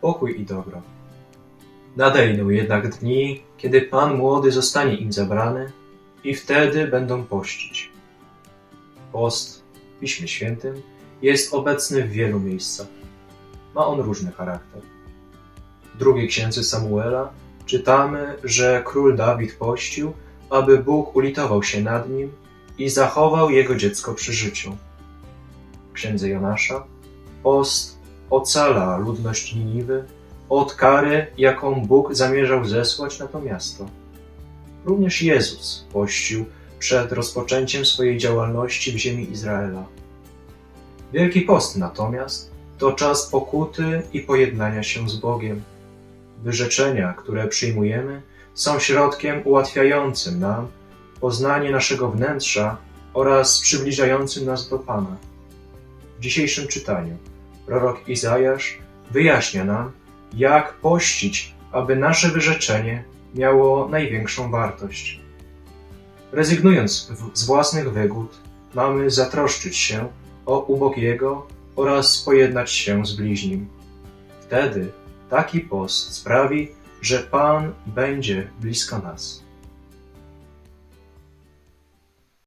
pokój i dobro. Nadejdą jednak dni, kiedy Pan młody zostanie im zabrany i wtedy będą pościć. Post w Piśmie Świętym jest obecny w wielu miejscach. Ma on różny charakter. W drugiej księdze Samuela czytamy, że król Dawid pościł, aby Bóg ulitował się nad nim i zachował jego dziecko przy życiu. W księdze Jonasza post ocala ludność Niniwy od kary, jaką Bóg zamierzał zesłać na to miasto. Również Jezus pościł przed rozpoczęciem swojej działalności w ziemi Izraela. Wielki Post natomiast to czas pokuty i pojednania się z Bogiem. Wyrzeczenia, które przyjmujemy, są środkiem ułatwiającym nam poznanie naszego wnętrza oraz przybliżającym nas do Pana. W dzisiejszym czytaniu prorok Izajasz wyjaśnia nam, jak pościć, aby nasze wyrzeczenie miało największą wartość. Rezygnując z własnych wygód, mamy zatroszczyć się o ubogiego oraz pojednać się z bliźnim. Wtedy taki post sprawi, że Pan będzie blisko nas.